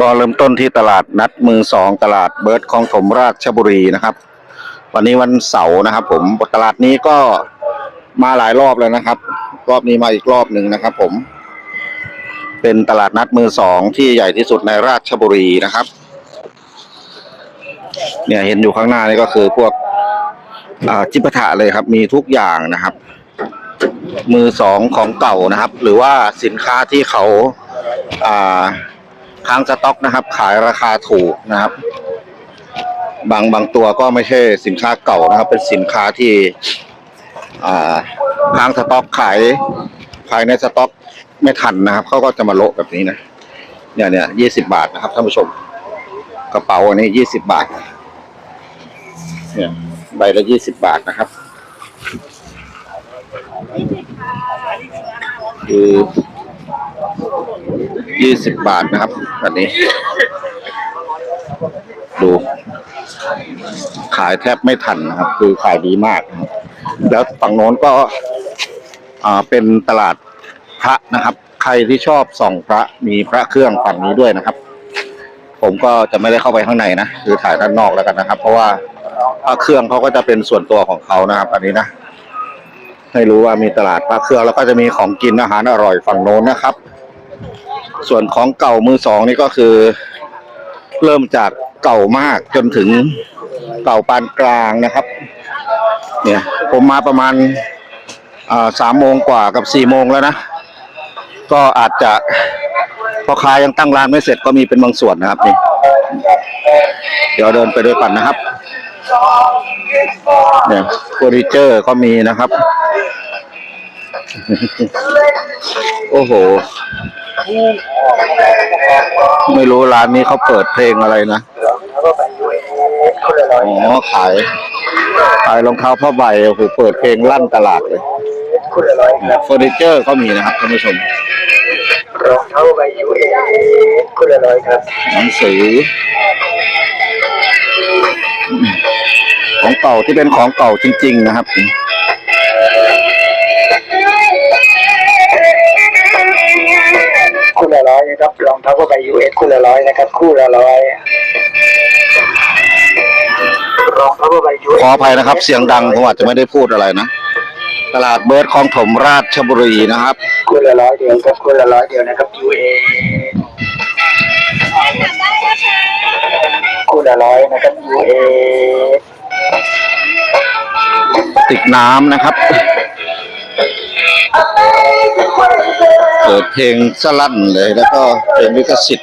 ก็เริ่มต้นที่ตลาดนัดมือสองตลาดเบิร์ดคลองถมราชบุรีนะครับ วันนี้วันเสาร์นะครับ ผมตลาดนี้ก็มาหลายรอบแล้วนะครับ รอบนี้มาอีกรอบหนึ่งนะครับ ผม เป็นตลาดนัดมือสองที่ใหญ่ที่สุดในราชบุรีนะครับ เนี่ยเห็นอยู่ข้างหน้านี่ก็คือพวกจิปถะเลยครับ มีทุกอย่างนะครับ มือสองของเก่านะครับ หรือว่าสินค้าที่เขาอ่า ค้างสต็อกนะครับ ขายราคาถูกนะครับ บางบางตัวก็ไม่ใช่สินค้าเก่านะครับ เป็นสินค้าที่ค้างสต็อกขายขายในสต็อกไม่ทันนะครับเขาก็จะมาโละแบบนี้นะเนี่ยเนี่ยยี่สิบาทนะครับท่านผู้ชม กระเป๋าอันนี้ยี่สิบบาท เนี่ยใบละยี่สิบบาทนะครับคือ ยี่สิบบาทนะครับแบบนี้ ดู ขายแทบไม่ทันนะครับ คือขายดีมาก แล้วฝั่งโน้นก็ อ่าเป็นตลาดพระนะครับ ใครที่ชอบส่องพระมีพระเครื่องฝั่งนี้ด้วยนะครับ ผมก็จะไม่ได้เข้าไปข้างในนะคือถ่ายด้านนอกแล้วกันนะครับ เพราะว่าพระเครื่องเขาก็จะเป็นส่วนตัวของเขานะครับ อันนี้นะให้รู้ว่ามีตลาดพระเครื่องแล้วก็จะมีของกินอาหารอร่อยฝั่งโน้นนะครับ ส่วนของเก่ามือสองนี่ก็คือ เริ่มจากเก่ามากจนถึงเก่าปานกลางนะครับ เนี่ย ผมมาประมาณสามโมงกว่ากับสี่โมงแล้วนะ ก็อาจจะพอค้ายังตั้งร้านไม่เสร็จก็มีเป็นบางส่วนนะครับนี่เดี๋ยวเดินไปด้วยกันนะครับ เนี่ยเฟอร์นิเจอร์ก็มีนะครับ โอ้โห ไม่รู้ร้านนี้เขาเปิดเพลงอะไรนะอ๋อขายขายรองเท้าผ้าใบโอ้โหเปิดเพลงลั่นตลาดเลยเฟอร์นิเจอร์ก็มีนะครับท่านผู้ชมรองเท้าใบยูเอคุณละร้อยครับหนังสือ ของเก่าที่เป็นของเก่าจริง ๆ นะครับ คุณละร้อยนะครับรองเท้าใบยูเอคุณละร้อยนะครับ คู่ละร้อยรองเท้าใบยูขออภัยนะครับ เสียงดังผมอาจจะไม่ได้พูดอะไรนะ ตลาดเบิร์ดคลองถมราชบุรีนะครับ คู่ละร้อยเดียวครับคู่ละร้อยเดียวนะครับยูเอคู่ละร้อยนะครับยูเอติดน้ำนะครับ เปิดเพลงสลั่นเลย แล้วก็เพลงลิขสิทธิ์